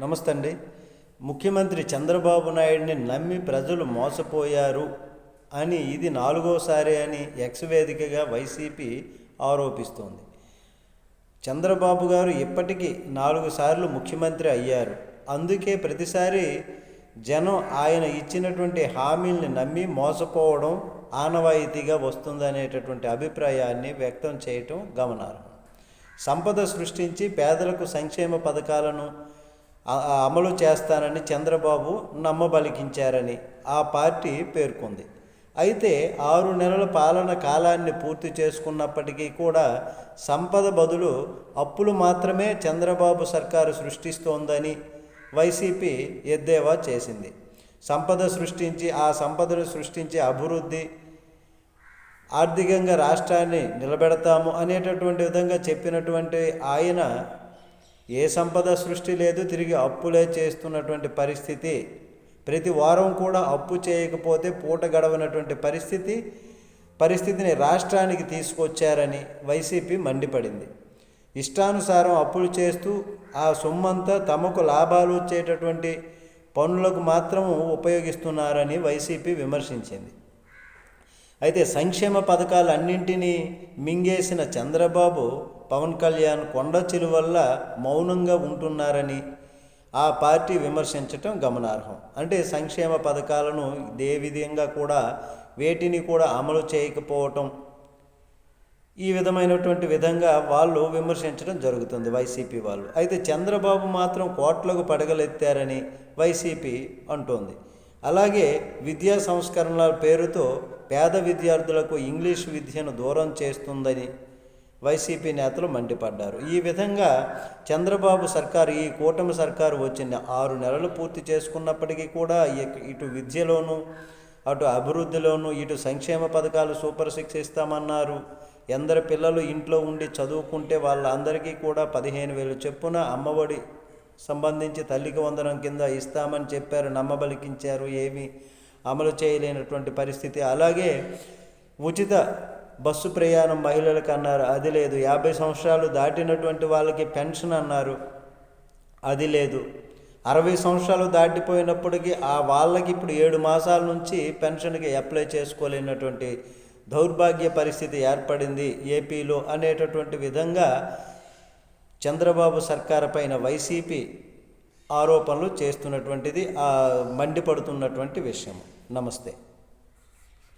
నమస్తే అండి ముఖ్యమంత్రి చంద్రబాబు నాయుడిని నమ్మి ప్రజలు మోసపోయారు అని ఇది నాలుగోసారి అని ఎక్స్ వేదికగా వైసీపీ ఆరోపిస్తోంది. చంద్రబాబు గారు ఇప్పటికీ నాలుగు సార్లు ముఖ్యమంత్రి అయ్యారు. అందుకే ప్రతిసారి జనం ఆయన ఇచ్చినటువంటి హామీల్ని నమ్మి మోసపోవడం ఆనవాయితీగా వస్తుందనేటటువంటి అభిప్రాయాన్ని వ్యక్తం చేయటం గమనార్హం. సంపద సృష్టించి పేదలకు సంక్షేమ పథకాలను అమలు చేస్తానని చంద్రబాబు నమ్మబలికించారని ఆ పార్టీ పేర్కొంది. అయితే ఆరు నెలల పాలన కాలాన్ని పూర్తి చేసుకున్నప్పటికీ కూడా సంపద బదులు అప్పులు మాత్రమే చంద్రబాబు సర్కారు సృష్టిస్తోందని వైసీపీ ఎద్దేవా చేసింది. సంపద సృష్టించి ఆ సంపదను సృష్టించి అభివృద్ధి ఆర్థికంగా రాష్ట్రాన్ని నిలబెడతాము అనేటటువంటి విధంగా చెప్పినటువంటి ఆయన ఏ సంపద సృష్టి లేదు తిరిగి అప్పులే చేస్తున్నటువంటి పరిస్థితి. ప్రతి వారం కూడా అప్పు చేయకపోతే పూట గడవనటువంటి పరిస్థితి పరిస్థితిని రాష్ట్రానికి తీసుకొచ్చారని వైసీపీ మండిపడింది. ఇష్టానుసారం అప్పులు చేస్తూ ఆ సొమ్మంతా తమకు లాభాలు వచ్చేటటువంటి పనులకు మాత్రం ఉపయోగిస్తున్నారని వైసీపీ విమర్శించింది. అయితే సంక్షేమ పథకాలన్నింటినీ మింగేసిన చంద్రబాబు పవన్ కళ్యాణ్ కొండ వల్ల మౌనంగా ఉంటున్నారని ఆ పార్టీ విమర్శించటం గమనార్హం. అంటే సంక్షేమ పథకాలను ఏ విధంగా కూడా వేటిని కూడా అమలు చేయకపోవటం ఈ విధమైనటువంటి విధంగా వాళ్ళు విమర్శించడం జరుగుతుంది వైసీపీ వాళ్ళు. అయితే చంద్రబాబు మాత్రం కోట్లకు పడగలెత్తారని వైసీపీ అంటోంది. అలాగే విద్యా సంస్కరణల పేరుతో పేద విద్యార్థులకు ఇంగ్లీష్ విద్యను దూరం చేస్తుందని వైసీపీ నేతలు మండిపడ్డారు. ఈ విధంగా చంద్రబాబు సర్కారు ఈ కూటమి సర్కారు వచ్చిన ఆరు నెలలు పూర్తి చేసుకున్నప్పటికీ కూడా ఇటు విద్యలోనూ అటు అభివృద్ధిలోనూ ఇటు సంక్షేమ పథకాలు సూపర్ సిక్స్ ఇస్తామన్నారు ఎందరు పిల్లలు ఇంట్లో ఉండి చదువుకుంటే వాళ్ళందరికీ కూడా పదిహేను వేలు చెప్పున అమ్మఒడి సంబంధించి తల్లికి వందనం కింద ఇస్తామని చెప్పారు నమ్మబలికించారు ఏమి అమలు చేయలేనటువంటి పరిస్థితి. అలాగే ఉచిత బస్సు ప్రయాణం మహిళలకు అన్నారు అది లేదు. యాభై సంవత్సరాలు దాటినటువంటి వాళ్ళకి పెన్షన్ అన్నారు అది లేదు. అరవై సంవత్సరాలు దాటిపోయినప్పటికీ ఆ వాళ్ళకి ఇప్పుడు ఏడు మాసాల నుంచి పెన్షన్కి అప్లై చేసుకోలేనటువంటి దౌర్భాగ్య పరిస్థితి ఏర్పడింది ఏపీలో అనేటటువంటి విధంగా చంద్రబాబు సర్కారు పైన వైసీపీ ఆరోపణలు చేస్తున్నటువంటిది మండిపడుతున్నటువంటి విషయం నమస్తే.